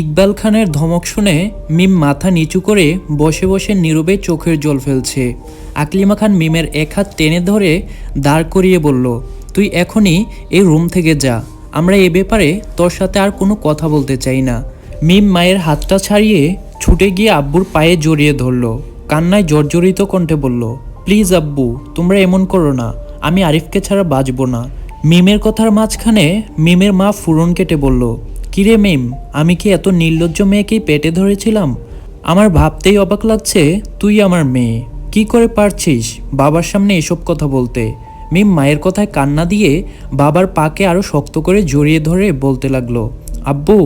ইকবাল খানের ধমক শুনে মিম মাথা নিচু করে বসে বসে নীরবে চোখের জল ফেলছে। আকলিমা খান মিমের এক হাত টেনে ধরে দাঁড় করিয়ে বলল, তুই এখনই এই রুম থেকে যা। আমরা এ ব্যাপারে তোর সাথে আর কোনো কথা বলতে চাই না। মিম মায়ের হাতটা ছাড়িয়ে ছুটে গিয়ে আব্বুর পায়ে জড়িয়ে ধরল। কান্নায় জর্জরিত কণ্ঠে বলল, প্লিজ আব্বু, তোমরা এমন করো না। আমি আরিফকে ছাড়া বাঁচবো না। মিমের কথার মাঝখানে মিমের মা ফুরন কেটে বলল কিরে মিম, আমি কি এত নির্লজ্জ মেয়েকেই পেটে ধরেছিলাম? আমার ভাবতেই অবাক লাগছে, তুই আমার মেয়ে। কি করে পারছিস বাবার সামনে এসব কথা বলতে? মিম মায়ের কথায় কান্না দিয়ে বাবার পাকে আরও শক্ত করে জড়িয়ে ধরে বলতে লাগল, আব্বু,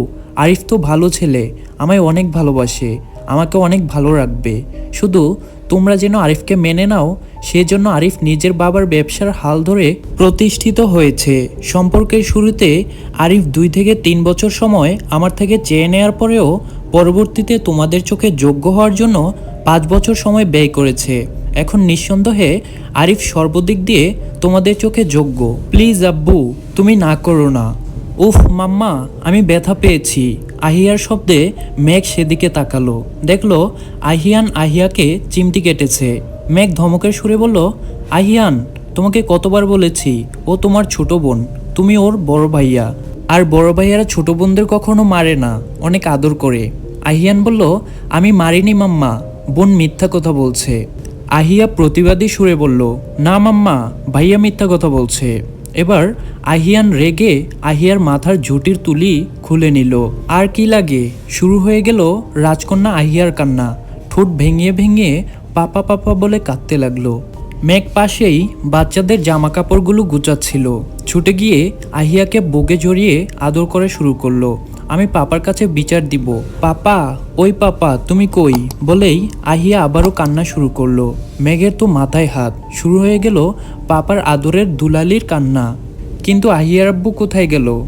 আরিফ তো ভালো ছেলে, আমায় অনেক ভালোবাসে, আমাকে অনেক ভালো রাখবে। শুধু তোমরা যেন আরিফকে মেনে নাও, সেজন্য আরিফ নিজের বাবার ব্যবসার হাল ধরে প্রতিষ্ঠিত হয়েছে। সম্পর্কের শুরুতে আরিফ দুই থেকে তিন বছর সময় আমার থেকে চেয়ে নেওয়ার পরেও পরবর্তীতে তোমাদের চোখে যোগ্য হওয়ার জন্য পাঁচ বছর সময় ব্যয় করেছে। এখন নিঃসন্দেহে আরিফ সর্বদিক দিয়ে তোমাদের চোখে যোগ্য। প্লিজ আব্বু, তুমি না করো না। উফ, মাম্মা, আমি ব্যথা পেয়েছি। আহিয়ার শব্দে মেঘ সেদিকে তাকালো। দেখল, আহিয়ান আহিয়াকে চিমটি কেটেছে। মেঘ ধমকের সুরে বলল, আহিয়ান, তোমাকে কতবার বলেছি, ও তোমার ছোট বোন। তুমি ওর বড় ভাইয়া। আর বড় ভাইয়ারা ছোট বোনদের কখনো মারে না, অনেক আদর করে। আহিয়ান বলল, আমি মারিনি, মাম্মা, বোন মিথ্যা কথা বলছে। আহিয়া প্রতিবাদী সুরে বলল, না, মাম্মা, ভাইয়া মিথ্যা কথা বলছে। এবার আহিয়ান রেগে আহিয়ার মাথার ঝুটির তুলি খুলে নিল। আর কি লাগে? শুরু হয়ে গেল রাজকন্যা আহিয়ার কান্না। ঠোঁট ভেঙে ভেঙে পাপা পাপা বলে কাঁদতে লাগল। মেঘ পাশেই বাচ্চাদের জামা কাপড়গুলো গুচাচ্ছিল। ছুটে গিয়ে আহিয়াকে বুকে জড়িয়ে আদর করে শুরু করল। আমি পাপার কাছে বিচার দিব। পাপা, ওই পাপা, তুমি কই? বলেই আহিয়া আবারও কান্না শুরু করল। মেঘের তো মাথায় হাত। শুরু হয়ে গেল পাপার আদরের দুলালির কান্না। কিন্তু আহিয়ার আব্বু কোথায় গেল?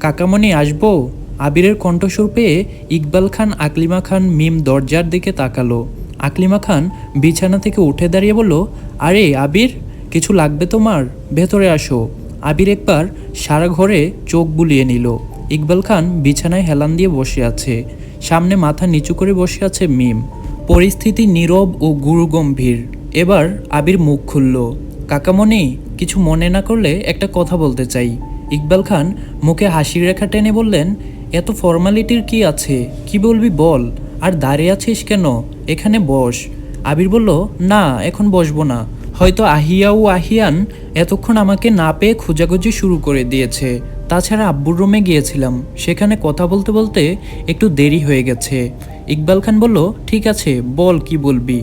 কাকামণি আসব? আবিরের কণ্ঠস্বর পেয়ে ইকবাল খান, আকলিমা খান মিম দরজার দিকে তাকালো। আকলিমা খান বিছানা থেকে উঠে দাঁড়িয়ে বলল, আরে আবির, কিছু লাগবে তোমার? ভেতরে আসো। আবির একবার সারা ঘরে চোখ বুলিয়ে নিল। ইকবাল খান বিছানায় হেলান দিয়ে বসে আছে। সামনে মাথা নিচু করে বসে আছে মিম। পরিস্থিতি নীরব ও গুরুগম্ভীর। এবার আবির মুখ খুলল। কাকামণি কিছু মনে না করলে একটা কথা বলতে চাই। ইকবাল খান মুখে হাসির রেখা টেনে বললেন, এত ফর্মালিটির কি আছে? কি বলবি বল? আর দাঁড়িয়ে আছিস কেন? এখানে বস। আবির বলল, না, এখন বসবো না। হয়তো আহিয়া ও আহিয়ান এতক্ষণ আমাকে না পেয়ে খোঁজাখুঁজি শুরু করে দিয়েছে। তাছাড়া আব্বুর রুমে গিয়েছিলাম। সেখানে কথা বলতে বলতে একটু দেরি হয়ে গেছে। ইকবাল খান বলল, ঠিক আছে, বল কি বলবি?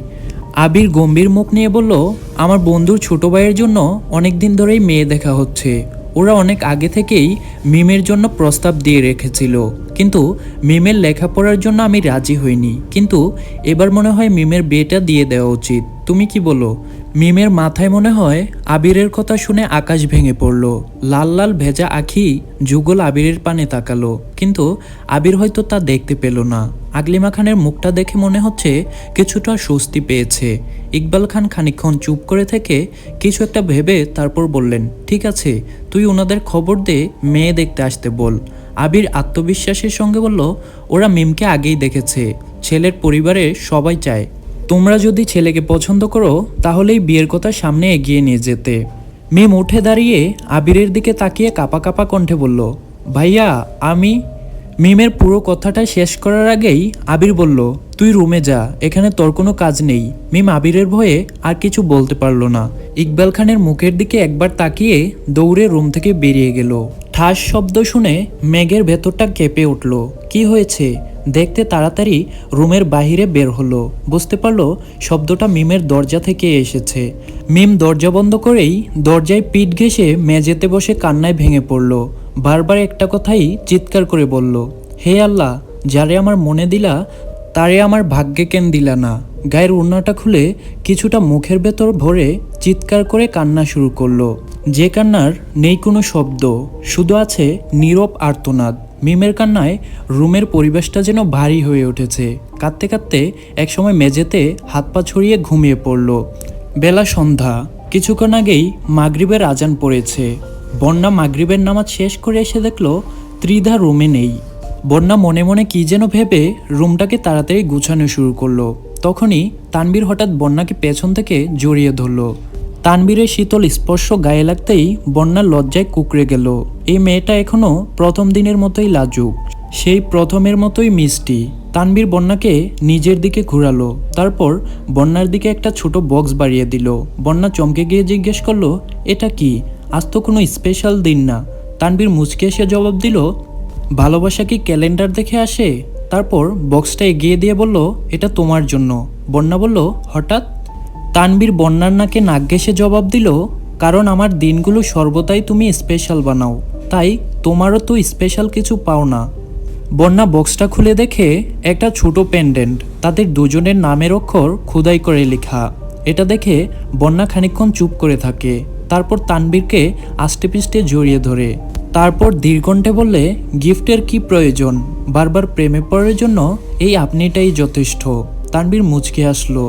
আবির গম্ভীর মুখ নিয়ে বলল, আমার বন্ধুর ছোট ভাইয়ের জন্য অনেক দিন ধরেই মেয়ে দেখা হচ্ছে। ওরা অনেক আগে থেকেই মিমের জন্য প্রস্তাব দিয়ে রেখেছিল। কিন্তু মিমের লেখাপড়ার জন্য আমি রাজি হইনি। কিন্তু এবার মনে হয় মিমের বিয়েটা দিয়ে দেওয়া উচিত। তুমি কি বলো? মিমের মাথায় মনে হয় আবিরের কথা শুনে আকাশ ভেঙে পড়ল। লাল লাল ভেজা আখি যুগল আবিরের পানে তাকালো। কিন্তু আবির হয়তো তা দেখতে পেল না। আগলিমা খানের মুখটা দেখে মনে হচ্ছে কিছুটা স্বস্তি পেয়েছে। ইকবাল খান খানিকক্ষণ চুপ করে থেকে কিছু একটা ভেবে তারপর বললেন, ঠিক আছে, তুই ওনাদের খবর দে, মেয়ে দেখতে আসতে বল। আবির আত্মবিশ্বাসের সঙ্গে বলল, ওরা মিমকে আগেই দেখেছে। ছেলের পরিবারে সবাই চায় তোমরা যদি ছেলেকে পছন্দ করো, তাহলেই বিয়ের কথা সামনে এগিয়ে নিয়ে যেতে। মেম উঠে দাঁড়িয়ে আবিরের দিকে তাকিয়ে কাপা কাপা কণ্ঠে বলল, ভাইয়া, আমি? মিমের পুরো কথাটা শেষ করার আগেই আবির বলল, তুই রুমে যা, এখানে তোর কোনো কাজ নেই। মিম আবিরের ভয়ে আর কিছু বলতে পারল না। ইকবাল খানের মুখের দিকে একবার তাকিয়ে দৌড়ে রুম থেকে বেরিয়ে গেল। ঠাস শব্দ শুনে মেঘের ভেতরটা কেঁপে উঠল। কি হয়েছে? দেখতে তাড়াতাড়ি রুমের বাহিরে বের হলো। বুঝতে পারল শব্দটা মিমের দরজা থেকে এসেছে। মিম দরজা বন্ধ করেই দরজায় পিঠ ঘেঁষে মেঝেতে বসে কান্নায় ভেঙে পড়ল। বারবার একটা কথাই চিৎকার করে বলল, হে আল্লাহ, যারে আমার মনে দিলা, তারে আমার ভাগ্যে কেন দিলা না? গায়ের উন্নাটা খুলে কিছুটা মুখের ভেতর ভরে চিৎকার করে কান্না শুরু করল। যে কান্নার নেই কোনো শব্দ, শুধু আছে নীরব আর্তনাদ। মিমের কান্নায় রুমের পরিবেশটা যেন ভারী হয়ে উঠেছে। কাঁদতে কাঁদতে একসময় মেঝেতে হাত পা ছড়িয়ে ঘুমিয়ে পড়ল। বেলা সন্ধ্যা। কিছুক্ষণ আগেই মাগরিবের আজান পড়েছে। বন্যা মাগরিবের নামাজ শেষ করে এসে দেখল ত্রিধা রুমে নেই। বন্যা মনে মনে কি যেন ভেবে রুমটাকে তাড়াতাড়ি গুছানো শুরু করল। তখনই তানবীর হঠাৎ বন্যাকে পেছন থেকে জড়িয়ে ধরলো। তানবীরের শীতল স্পর্শ গায়ে লাগতেই বন্যার লজ্জায় কুকড়ে গেল। এই মেয়েটা এখনও প্রথম দিনের মতোই লাজুক। সেই প্রথমের মতোই মিষ্টি। তানবীর বন্যাকে নিজের দিকে ঘুরালো, তারপর বন্যার দিকে একটা ছোট বক্স বাড়িয়ে দিল। বন্যা চমকে গিয়ে জিজ্ঞেস করল, এটা কি? আজ তো কোনো স্পেশাল দিন না। তানবীর মুচকে এসে জবাব দিল, ভালোবাসা কি ক্যালেন্ডার দেখে আসে? তারপর বক্সটা এগিয়ে দিয়ে বলল, এটা তোমার জন্য। বন্যা বলল, হঠাৎ? তানবীর বন্যার নাকে ঘেঁষে জবাব দিল, কারণ আমার দিনগুলো সর্বদাই তুমি স্পেশাল বানাও। তাই তোমারও তো স্পেশাল কিছু পাও না। বন্যা বক্সটা খুলে দেখে একটা ছোট পেন্ডেন্ট তাদের দুজনের নামের অক্ষর খোদাই করে লেখা। এটা দেখে বন্যা খানিকক্ষণ চুপ করে থাকে, তারপর তানবীরকে আষ্টে পিষ্টে জড়িয়ে ধরে। তারপর দীর্ঘণ্ঠে বললে, গিফটের কি প্রয়োজন? বারবার প্রেমে পড়ার জন্য এই আপনিটাই যথেষ্ট। তানবীর মুচকে আসলো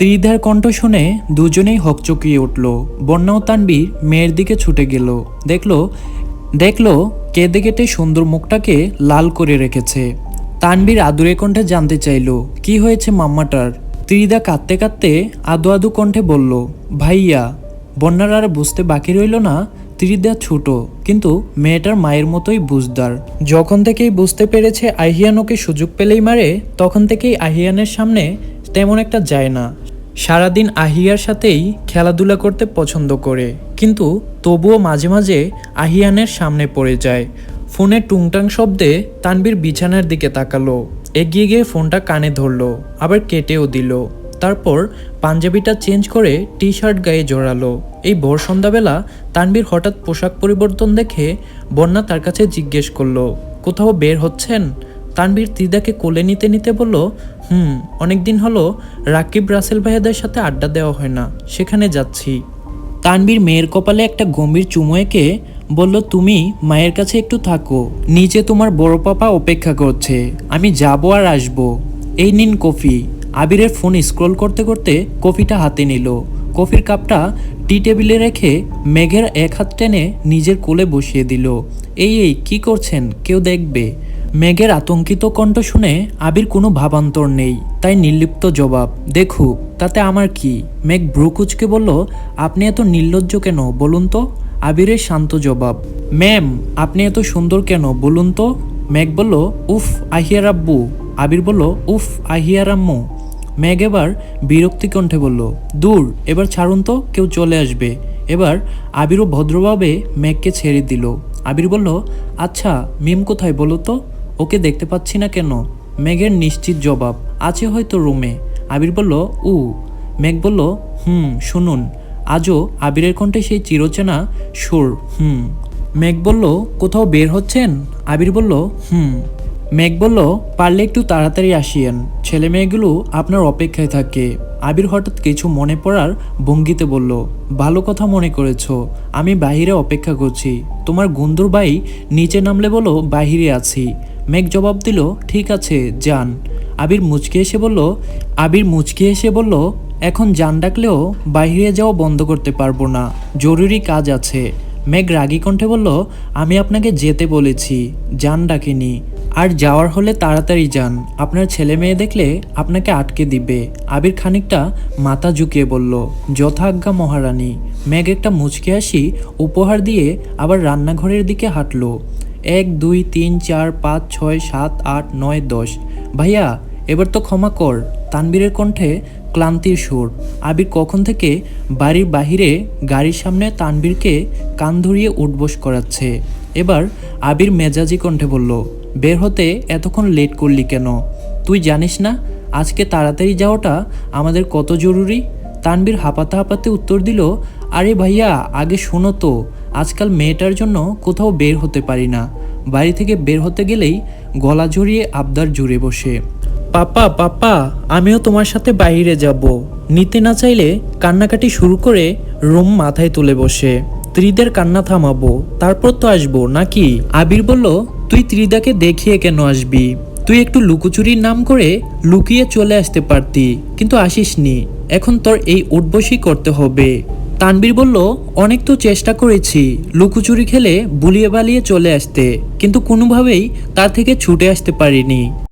ত্রিধার কণ্ঠ শুনে দুজনেই হকচকিয়ে উঠল। বন্যা ও তানবীর মেয়ের দিকে ছুটে গেল। দেখল দেখল কেঁদে কেটে সুন্দর মুখটাকে লাল করে রেখেছে। তানবীর আদুরে কণ্ঠে জানতে চাইল, কি হয়েছে মাম্মাটার? ত্রিদা কাঁদতে কাঁদতে আদু আদু কণ্ঠে বলল, ভাইয়া, বন্যার আর বুঝতে বাকি রইল না ত্রিদা ছোট, কিন্তু মেয়েটার মায়ের মতোই বুঝদার। যখন থেকেই বুঝতে পেরেছে আহিয়ান ওকে সুযোগ পেলেই মারে, তখন থেকেই আহিয়ানের সামনে তেমন একটা যায় না। সারাদিন আহিয়ার সাথেই খেলাধুলা করতে পছন্দ করে। কিন্তু তবুও মাঝে মাঝে আহিয়ানের সামনে পড়ে যায়। ফোনে টুংটাং শব্দে তানবীর বিছানার দিকে তাকালো। এগিয়ে গিয়ে ফোনটা কানে ধরলো, আবার কেটেও দিল। তারপর পাঞ্জাবিটা চেঞ্জ করে টি শার্ট গায়ে জড়ালো। এই ভোর সন্ধ্যাবেলা তানবীর হঠাৎ পোশাক পরিবর্তন দেখে বন্যা তার কাছে জিজ্ঞেস করল, কোথাও বের হচ্ছেন? তানবীর তিদাকে কোলে নিতে নিতে বলল হুম, অনেকদিন হলো রাকিব রাসেল ভাইয়াদের সাথে আড্ডা দেওয়া হয় না, সেখানে যাচ্ছি। তানবীর মেয়ের কপালে একটা গম্ভীর চুমু এঁকে বলল, তুমি মায়ের কাছে একটু থাকো, নিচে তোমার বড় পাপা অপেক্ষা করছে, আমি যাব আর আসব। এই নিন কফি। আবিরের ফোন স্ক্রল করতে করতে কফিটা হাতে নিল। কফির কাপটা টি টেবিলে রেখে মেঘের এক হাত টেনে নিজের কোলে বসিয়ে দিল। এই এই, কি করছেন? কেউ দেখবে। মেঘের আতঙ্কিত কণ্ঠ শুনে আবির কোনো ভাবান্তর নেই, তাই নির্লিপ্ত জবাব দেখুক তাতে আমার কি? মেঘ ভ্রুকুচকে বলল, আপনি এত নির্লজ্জ কেন, বলুন তো? আবিরের শান্ত জবাব, ম্যাম, আপনি এত সুন্দর কেন, বলুন তো? মেঘ বলল, উফ আহিয়ার আব্বু আবির বলল, উফ আহিয়ার আম্মু মেঘ এবার বিরক্তি কণ্ঠে বলল, দূর, এবার ছাড়ুন তো, কেউ চলে আসবে। এবার আবিরও ভদ্রভাবে মেঘকে ছেড়ে দিল। আবির বলল আচ্ছা মিম কোথায় বলো তো? ওকে দেখতে পাচ্ছি না কেন? মেঘের নিশ্চিত জবাব। আছে হয়তো রুমে। আবির বলল, উ। মেঘ বলল, হুম, শুনুন। আজও আবিরের কণ্ঠে সেই চিরচেনা সুর, হুম। মেঘ বলল, কোথাও বের হচ্ছেন? আবির বলল, হুম। মেঘ বলল, পারলে একটু তাড়াতাড়ি আসিয়েন। ছেলে মেয়েগুলো আপনার অপেক্ষায় থাকে। আবির হঠাৎ কিছু মনে পড়ার ভঙ্গিতে বলল, ভালো কথা মনে করেছ। আমি বাহিরে অপেক্ষা করছি। তোমার গুন্দুর বাই নিচে নামলে বলো বাহিরে আছি। মেঘ জবাব দিল, ঠিক আছে, যান। আবির মুচকে এসে বলল, আবির মুচকে এসে বলল, এখন যান ডাকলেও বাইরে যাওয়া বন্ধ করতে পারব না, জরুরি কাজ আছে। মেঘ রাগী কণ্ঠে বলল, আমি আপনাকে যেতে বলেছি, যান ডাকিনি। আর যাওয়ার হলে তাড়াতাড়ি যান, আপনার ছেলে মেয়ে দেখলে আপনাকে আটকে দিবে। আবির খানিকটা মাথা ঝুঁকিয়ে বলল যথাজ্ঞা মহারানী। মেঘ একটা মুচকে আসি উপহার দিয়ে আবার রান্নাঘরের দিকে হাঁটলো। এক, দুই, তিন, চার, পাঁচ, ছয়, সাত, আট, নয়, দশ। ভাইয়া, এবার তো ক্ষমা কর। তানবীরের কণ্ঠে ক্লান্তির সুর। আবির কখন থেকে বাড়ির বাহিরে গাড়ির সামনে তানবীরকে কান ধরিয়ে উঠবোস করাচ্ছে? এবার আবির মেজাজি কণ্ঠে বলল, বের হতে এতক্ষণ লেট করলি কেন? তুই জানিস না, আজকে তাড়াতাড়ি যাওয়াটা আমাদের কত জরুরি? তানবীর হাঁপাতে হাঁপাতে উত্তর দিল আরে ভাইয়া আগে শোনো তো আজকাল মেয়েটার জন্য কোথাও বের হতে পারি না। বাড়ি থেকে বের হতে গেলেই গলা জড়িয়ে আবদার জুড়ে বসে। পাপা পাপা আমিও তোমার সাথে বাইরে যাব। নিতে না চাইলে কান্নাকাটি শুরু করে রুম মাথায় তুলে বসে। ত্রিদের কান্না থামাবো তারপর তো আসব নাকি? আবির বলল তুই ত্রিদাকে দেখিয়ে কেন আসবি? তুই একটু লুকোচুরির নাম করে লুকিয়ে চলে আসতে পারতি কিন্তু আসিসনি। এখন তোর এই উঠবসই করতে হবে। তানবীর বলল, অনেক তো চেষ্টা করেছি লুকোচুরি খেলে বুলিয়ে বালিয়ে চলে আসতে, কিন্তু কোনোভাবেই তার থেকে ছুটে আসতে পারিনি।